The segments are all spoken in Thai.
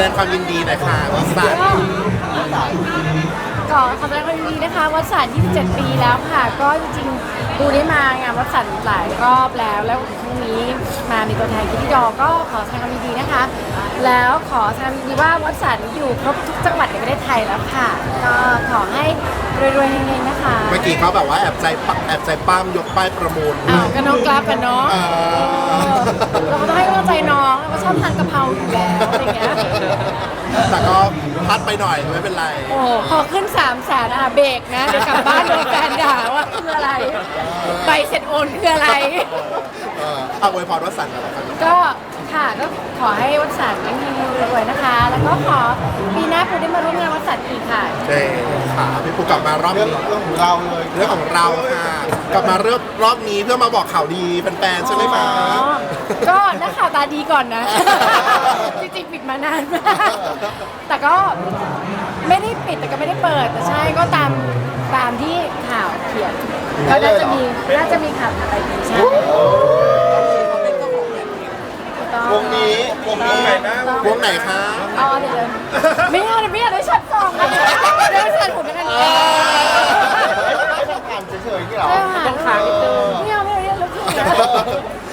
ดงความยินดีหน่อยค่ะวัสันต์ก็ขอแสดงความยินดีนะคะ วัดสัน27 ปีแล้วค่ะ ก็จริงๆดูได้มางานวัดสันหลายรอบแล้ว แล้วครั้งนี้มามีตัวแทนที่ดอก็ขอแสดงความยินดีนะคะ แล้วขอแสดงความยินดีว่าวัดสันอยู่ครบทุกจังหวัดในประเทศ ไทยแล้วค่ะ ก็ขอให้รวยๆเฮงๆนะคะเมื่อกี้เขาแบบว่าแอบใจปะแอบใจป้ามยกป้ายประมูลอ้าวก็น้องกราฟกันเนาะเออเราก็ต้องให้กำลังใจน้องแล้วก็ชอบทานกะเพราอยู่แล้วอะไรเงี้ย แต่ก็พลาดไปหน่อยไม่เป็นไร โอ้พอขึ้น3ามแสนอะเบรกนะเดี๋ยวกลับบ้านโดนแฟนด่าว่าคืออะไร ใบเสร็จโอนคืออะไร เออเอาไว้พรวัสันต์กันแล้วกัน ก็ ค่ะก็ขอให้วัดสันต์เฮงๆรวยๆนะคะ แล้วก็ขอปีหน้าปูได้มาร่วมงานวัดสันต์อีกค่ะเด้ค่ะพี่ปูกลับมารอบเรื่องนี้เรื่องของเราเลยเรื่องของเราค่ะ กลับมาเรื่องรอบนี้เพื่อมาบอกข่าวดีแฟนๆใช่ไหมคะอ๋อก็นักข่าวตาดีก่อนนะ จริงๆปิดมานานมากแต่ก็ไม่ได้ปิดแต่ก็ไม่ได้เปิด แต่ใช่ก็ตามตามที่ข่าวเขียนก็น่าจะมีน่าจะมีข่าวอะไรดีใช่ถูกต้อง วงนี้วงนี้วงไหนคะอ๋อเดี๋ยวๆไม่เอาเดี๋ยวไม่อยากได้ช็อตสองนะเดี๋ยวช็อตผมกันนี้ไม่ต้องผ่านเฉยๆนี่หรอต้องค้างนิดนึงไม่เอาไม่เอาเรียกแล้วคือ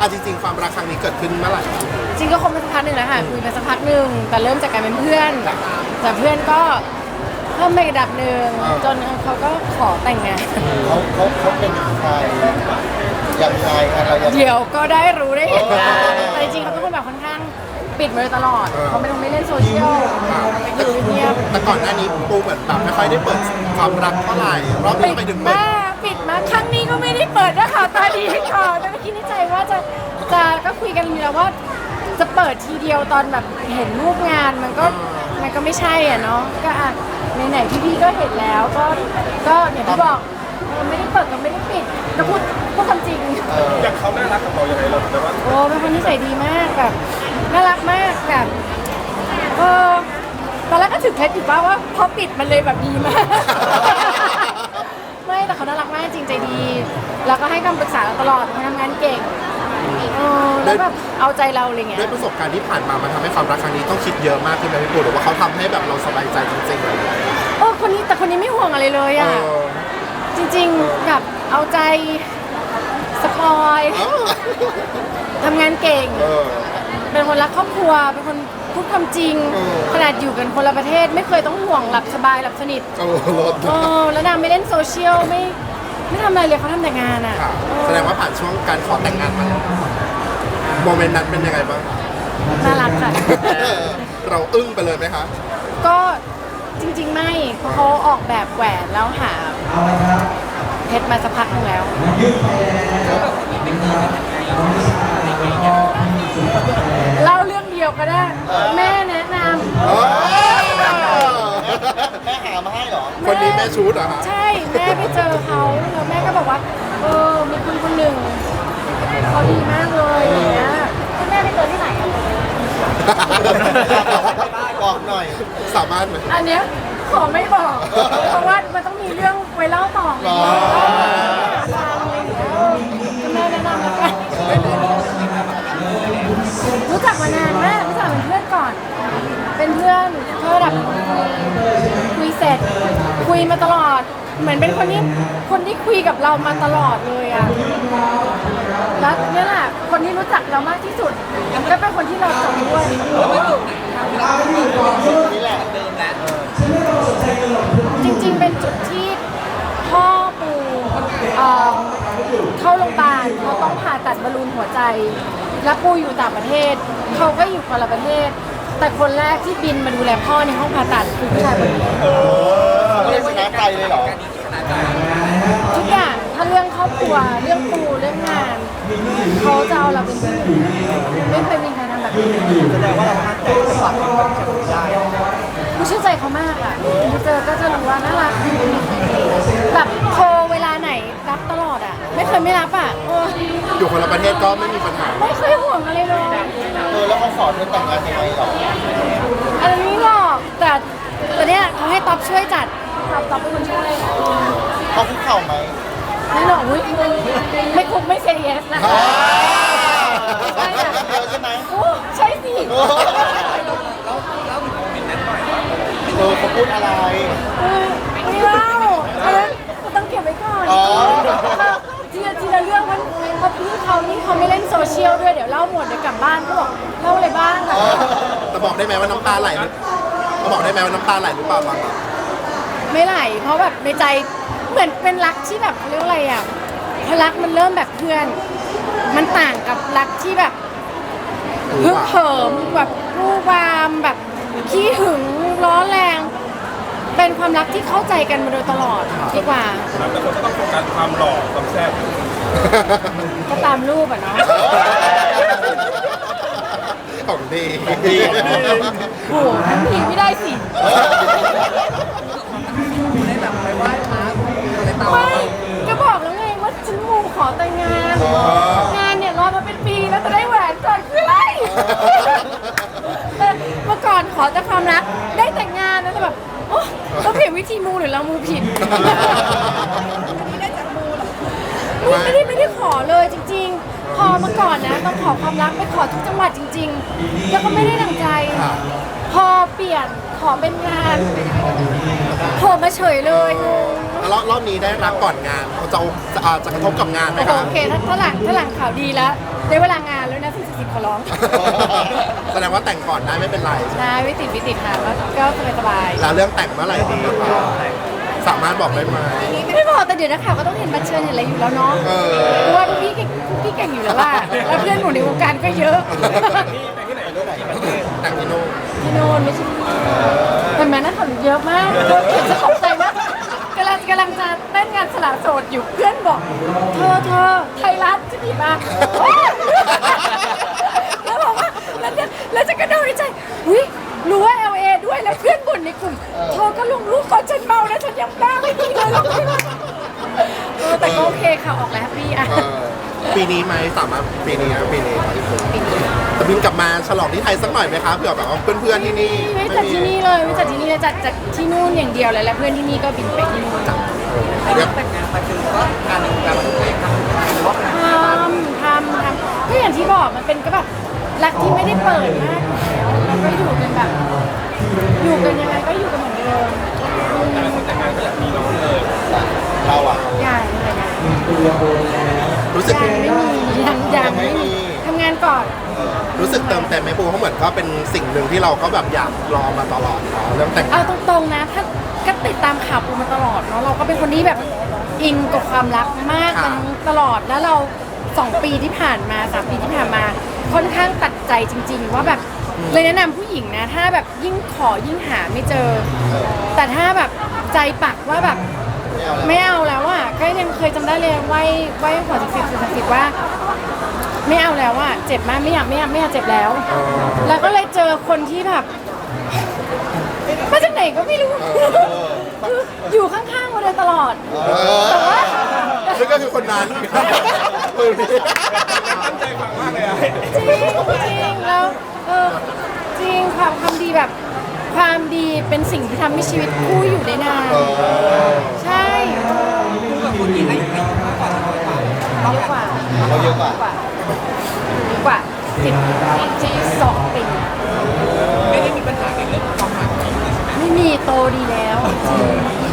อะจริงๆ ความรักครั้งนี้เกิดขึ้นเมื่อไหร่จริงก็คบมาสักพักหนึ่งแล้วค่ะคุยมาสักพักหนึ่งแต่เริ่มจากการเป็นเพื่อนจากเพื่อนก็เพิ่มไปอีกระดับหนึ่งจนเขาก็ขอแต่งงาน เขาเขาเขาเป็นใคร ยังไงอะไรยังไง เดี๋ยวก็ได้รู้ได้เห็นกันแต่จริงๆเขาเป็นคนแบบค่อนข้างปิดมาโดยตลอด เขาไม่ต้องไม่เล่นโซเชียลอยู่เงียบแต่ก่อนหน้านี้ปูเหมือนแบบไม่ค่อยได้เปิดความรักเท่าไหร่รอบนี้ปิดไปถึงเปิดมากปิดมากครั้งนี้ก็ไม่ได้เปิดนะค่ะตาดีค่ะแต่ก็คิดในใจว่าจะจะก็คุยกันอยู่แล้วว่า จะเปิดทีเดียวตอนแบบเห็นรูปงานมันก็มันก็ไม่ใช่อะเนาะก็อะไหนๆพี่ๆก็เห็นแล้วก็ก็อย่างที่บอก เออไม่ได้เปิดก็ไม่ได้ปิดก็พูดพูดความจริง อย่างเขาน่ารักกับเราอย่างไรเราแต่ว่าโอ้เป็นคนนิสัยดีมากแบบน่ารักมากแบบเออตอนแรกก็ถึงเคล็ดอยู่ป่าว่าพอปิดมันเลยแบบดีมาก ไม่แต่เขาน่ารักมากจริงใจดี แล้วก็ให้คำปรึกษาเราตลอดเขาทำงานเก่งเออแล้วแบบเอาใจเราอะไรเงี้ด้วยยประสบการณ์ที่ผ่านมามันทำให้ความรักครั้งนี้ต้องคิดเยอะมากขึ้นไหมพี่ปูหรือว่าเขาทำให้แบบเราสบายใจจริงๆเลย เออคนนี้แต่คนนี้ไม่ห่วงอะไรเลยเออะอ จริงๆแบบเอาใจสปอยเออทำงานเก่ง เออ เป็นคนรักครอบครัว เป็นคนพูดความจริง เออ ขนาดอยู่กันคนละประเทศ ไม่เคยต้องห่วงหลับสบายหลับสนิทเออรถเออแล้วนางไม่เล่นโซเชียลไม่ไม่ทำอะไรเลยเขาทำแต่งานอะค่ะเออแสดงว่าผ่านช่วงการขอแต่งงานมาแล้วโมเมนต์นั้นเป็นยังไงบ้าง น่ารักค่ะ เราอึ้งไปเลยไหมคะ ก็จริงๆไม่เพราะเขาออกแบบแหวนแล้วหา เพชรมาสักพักหนึงแล้วเล่าเรื่องเดียวก็ได้ แม่แนะนเออแม่หามาให้เหรอำคนนี้แม่แชูดเหรอคะใช่แม่ไปเจอเขาแล้วแม่ก็บอกว่า เออมีคนคนหนึ่งเขาดีมากเลยอย่างเงี้ยแม่ไปเจอที่ไหนอะบอกหน่อย สามารถไหมอันเนี้ย ขอไม่บอก เพราะว่ามันต้องมีเรื่องไว้เล่าต่อไงอ๋อทางอะไรอย่างเงี้ยแม่แนะนำแล้วกันรู้จักมานานมากรู้จักเป็นเพื่อนก่อน เป็นเพื่อนเพื่อแบบคุยคุยเสร็จ คุยมาตลอด เหมือนเป็นคนที่คนที่คุยกับเรามาตลอดเลยอะ แล้วเนี่ยแหละคนที่รู้จักเรามากที่สุดก็เป็นคนที่เราจบด้วย นี่แหละจ เข้าโรงพยาบาลเขาต้องผ่าตัดบอลลูนหัวใจ แล้วปูอยู่ต่างประเทศ เขาก็อยู่คนละประเทศ แต่คนแรกที่บินมาดูแลพ่อในห้องผ่าตัดคือผู้ชายคนนี้เรียกชนะใจเลยเหรอ ทุกอย่างถ้าเรื่องครอบครัวเรื่องปูเรื่องงาน เขาจะเอาเราเป็นที่หนึ่งไม่เคยมีใครทำแบบนี้แสดงว่าเรามั่นใจฝันมันจะได้กูเชื่อใจเขามากอะเจอก็จะรู้ว่าน่ารักแบบโท คยไม่รับอะเอออยู่คนละประเทศก็ไม่มีปัญหาไม่เคยห่วงอะไรเลยเออแล้วเขาขอเธอแต่งงานยังไงหรออันนี้หรอกแต่แต่เนี้ยเขาให้ต๊อบช่วยจัดต๊อบต๊อบเป็นคนช่วย เขาคุกเข่าไหม แน่นอนอุ้ยไม่คุกไม่เซเยสนะ ใช่เยอะใช่ไหม โอ้ใช่สิ โอ้ เเขาพูดอะไร เออไม่เล่าอันนั้นต้องเก็บไว้ก่อน อ๋อ ทีละทีละเรื่องมันเพราะพี่เขานี่เขาไม่เล่นโซเชียลด้วยเดี๋ยวเล่าหมดเดี๋ยวกลับบ้านก็บอกเล่าอะไรบ้างอะแต่บอกได้ไหมว่าน้ำตาไหลก็บอกได้ไหมว่าน้ำตาไหลหรือเปล่าบางอะไม่ไหลเพราะแบบในใจเหมือนเป็นรักที่แบบเขาเรียกว่าอะไรอะพอรักมันเริ่มแบบเพื่อน มันต่างกับรักที่แบบฮึกเหิมแบบรูวามแบบขี้หึงล้อแรง เป็นความรักที่เข้าใจกันมาโดยตลอดดีกว่าแต่คนก็ต้องโฟกัสความหล่อความแซ่บ ก็ตามรูปอะเนาะของดีโหทั้งทีไม่ได้สิไม่ก็บอกแล้วไงว่าฉันมูขอแต่งงาน งานเนี่ยรอมาเป็นปีแล้วจะได้แหวนก่อนคืออะไรแต่เมื่อก่อนขอแต่ความรักได้แต่งงานแล้วแต่แบบโอ๊ะต้องเปลี่ยนวิธีมูหรือเรามูผิด ไม่ไม่ได้ไม่ได้ขอเลยจริง ๆ พอเมื่อก่อนนะต้องขอความรักไปขอทุกจังหวัดจริง ๆ แล้วก็ไม่ได้ดังใจ พอเปลี่ยนขอเป็นงานโผล่มาเฉยเลยงงรอบรอบนี้ได้รับก่อนงานเขาจะจะอ่าจะกระทบกับงานไหมคะโอเคถ้าถ้าหลังถ้าหลังข่าวดีแล้วได้เวลางานแล้วนะพี่สิบขอร้องแสดงว่าแต่งก่อนได้ไม่เป็นไรใช่ไหมนะไม่ติดไม่ติดค่ะก็ก็สบายสบายแล้วเรื่องแต่งเมื่อไหร่ดีคะ สามารถบอกได้ไหม ไม่บอกแต่เดี๋ยวนักข่าวก็ต้องเห็นบัตรเชิญเห็นอะไรอยู่แล้วเนาะเออ เพราะว่าพวกพี่เก่งพวกพี่เก่งอยู่แล้วล่ะแล้วเพื่อนหนูในวงการก็เยอะแต่งที่โน่นที่โน่นไม่ใช่ที่นี่แต่แม่นักข่าวเยอะมากเห็นจะตกใจมากกำลังกำลังจะเต้นงานสละโสดอยู่เพื่อนบอกเธอเธอไทยรัฐจะดีมากแล้วบอกว่าแล้วจะแล้วจะกระโดดในใจอุ้ยรู้ว่า ปีนี้ไหมสามารถปีนี้อะปีนี้ปีนี้จะบินกลับมาฉลองที่ไทยสักหน่อยไหมคะเผื่อแบบว่าเพื่อนๆที่นี่ไม่จัดที่นี่เลยไม่จัดที่นี่เลยจัดจัดที่นู่นอย่างเดียวเลยแล้วเพื่อนที่นี่ก็บินไปที่นู่นเรียกทำทำทำก็อย่างที่บอกมันเป็นก็แบบรักที่ไม่ได้เปิดมากแล้วก็อยู่กันแบบ อยู่กันยังไงก็อยู่กันเหมือนเดิมอืมเราอะอย่างอะไรอย่าง รู้สึก ยังไม่มียังยังไม่มีทำงานก่อน รู้สึกเติมเต็มไหมปูเพราะเหมือนก็เป็นสิ่งหนึ่งที่เราก็แบบอยากรอมาตลอดเนาะเรื่องแต่งเอาตรงๆนะ ถ้าก็ติดตามข่าวปูมาตลอดเนาะเราก็เป็นคนที่แบบอินกับความรักมากมาตลอดแล้วเราสองปีที่ผ่านมาสามปีที่ผ่านมา ค่อนข้างตัดใจจริง ๆ ว่าแบบเลยแนะนำผู้หญิงนะ ถ้าแบบยิ่งขอยิ่งหาไม่เจอ แต่ถ้าแบบใจปักว่าแบบไม่ เอาแล้วไม่เอาแล้วอะก็ยังเคยจำได้เลยไหว้ไหว้ขอสิบสิบสิบสิบว่า ไม่เอาแล้วอะเจ็บมากไม่อยากไม่อยากไม่อยากเจ็บแล้ว แล้วก็เลยเจอคนที่แบบมาจากไหนก็ไม่รู้คืออยู่ข้างๆมาโดยตลอดเออแต่ว่า ซึ่งก็คือคนนั้นมือนี้ตั้งใจฟังมากเลยอะจริงจริงแล้วเออจริงความความดีแบบ ความดีเป็นสิ่งที่ทำให้ชีวิตคู่อยู่ได้นานใช่ เยอะกว่าเราเยอะกว่ากว่า เยอะกว่าสิบสิบสองปีไม่ได้มีปัญหาในเรื่องความรักไม่มีโตดีแล้ว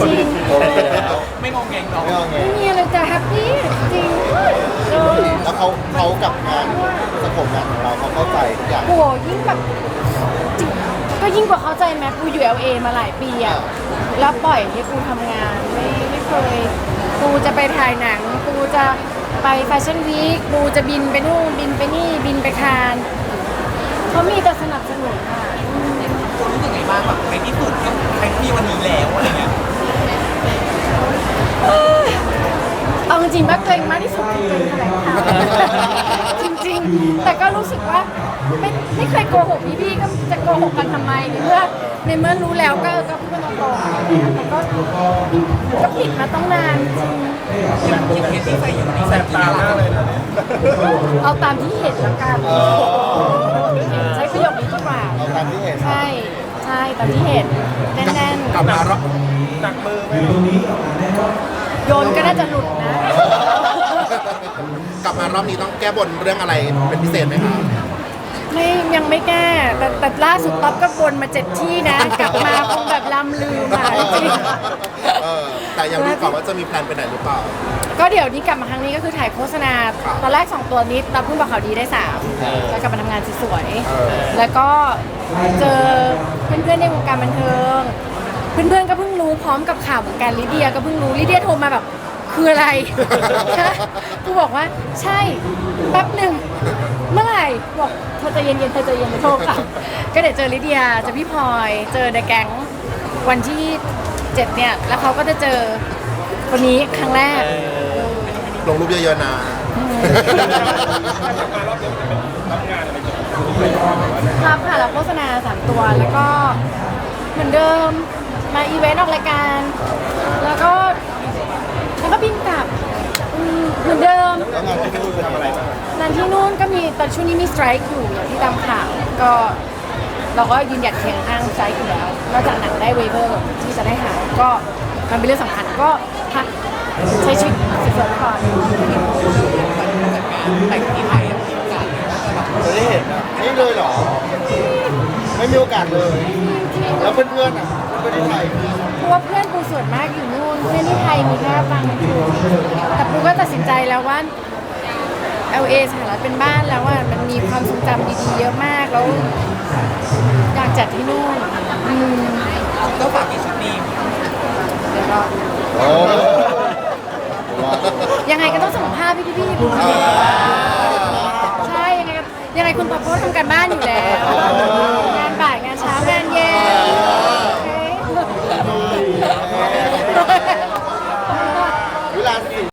จริงโตไปแล้วไม่งงเงงเนาะไม่งงเงไม่งมีอะไรจะแฮปปี้จริงเออแล้วเขาเขากับงานสโคปงานของเราเขาเข้าใจทุกอย่างโหยิ่งแบบจริงก็ยิ่งกว่าเข้าใจไหมกูอยู่ LA มาหลายปีอะแล้วปล่อยให้กูทำงานไม่ไม่ เคยกูจะไปถ่ายหนังกูจะไปแฟชั่นวีคกูจะบินไปนู่นบินไปนี่บินไปคานเขามีแต่สนับสนุนค่ะรู้สึกไงบ้างแบบในที่สุดก็ใช้ที่วันนี้แล้วอะไรเงี้ยเอาจริงๆว่าเกรงมากที่สุดคือเกรงแถลงข่าวจริงๆ แต่ก็รู้สึกว่าไม่ไม่เคยโกหกพี่ๆก็จะโกหกกันทำไมในเมื่อ ในเมื่อรู้แล้วก็ก็พูดตรงๆแต่ก็ก็ผิดมาต้องนานจริงอย่างอย่างเคสที่ใส่อยู่นี่แสบตามากเลยนะเนี่ยเอาตามที่เห็นล้วกันใช้ประโยคนี้ดีกว่าเอาตามที่เห็นใช่ใช่ตามที่เห็นแน่นกลับมารอบหนักมือไหมๆโยนก็น่าจะหลุดนะ กลับมารอบนี้ต้องแก้บนเรื่องอะไรเป็นพิเศษไหมคะจ ไม่ยังไม่แก้ แต่แต่ล่าสุดต๊อบก็วนมาเจ็ดที่นะ กลับมาคงแบบลำลืมอะจริงเออแต่ยังดูก่อนว่าจะมีแพลนไปไหนหรือเปล่า ก็เดี๋ยวนี้กลับมาครั้งนี้ก็คือถ่ายโฆษณาครับตอนแรก 2 ตัวนี้เราเพิ่งบอกข่าวดีได้ 3 แล้วกลับมาทำงานสวยเออๆแล้วก็เจอเพื่อนๆในวงการบันเทิง เพื่อนๆก็เพิ่งรู้พร้อมกับข่าวเหมือนกันลิเดียก็เพิ่งรู้ลิเดียโทรมาแบบ คืออะไรกูบอกว่าใช่แป๊บหนึ่งเมื่อไหร่บอกเธอใจะเย็นๆเธอใจะเย็นๆโทรค่ะ ก็เดี๋ยวเจอลิเดียเจอพี่พลอย เจอในแก๊งวันที่เจ็ดเนี่ย แล้วเขาก็จะเจอคนนี้ครั้งแรก ลงรูปเยอะๆนะครับค่ะแล้วโฆษณาสามตัวแล้วก็เหมือนเดิมมาอีเวนต์ออกรายการ แล้วก็แล้ว ก็บินกลับอืมเหมือนเดิม แล้วงานที่นู่นทำอะไรบ้างงานที่นู่นก็มีตอนช่วงนี้มีสไตร์อยู่อย่างที่ตามข่าวก็เราก็ยืนหยัดเคียงข้างสไตร์อยู่แล้วนอกจากหนังได้เวเบอร์ที่จะได้หาก็มันเป็นเรื่องสำคัญก็พักใช้ชีวิตสวยๆไปก่อนแต่งที่ไทยอะมีโอกาสจะได้เห็นอะไม่เลยเหรอ ไม่มีโอกาสเลย แล้วเพื่อนๆอะเพื่อนที่ไทยเพราะว่าเพื่อนกูส่วนมากอยู่นู่น เพื่อนที่ไทยมีแค่บางคนแต่ปูก็ตัดสินใจแล้วว่า LA สหรัฐเป็นบ้านแล้วอะมันมีความทรงจำดีๆเยอะมากแล้วอยากจัดที่นู่น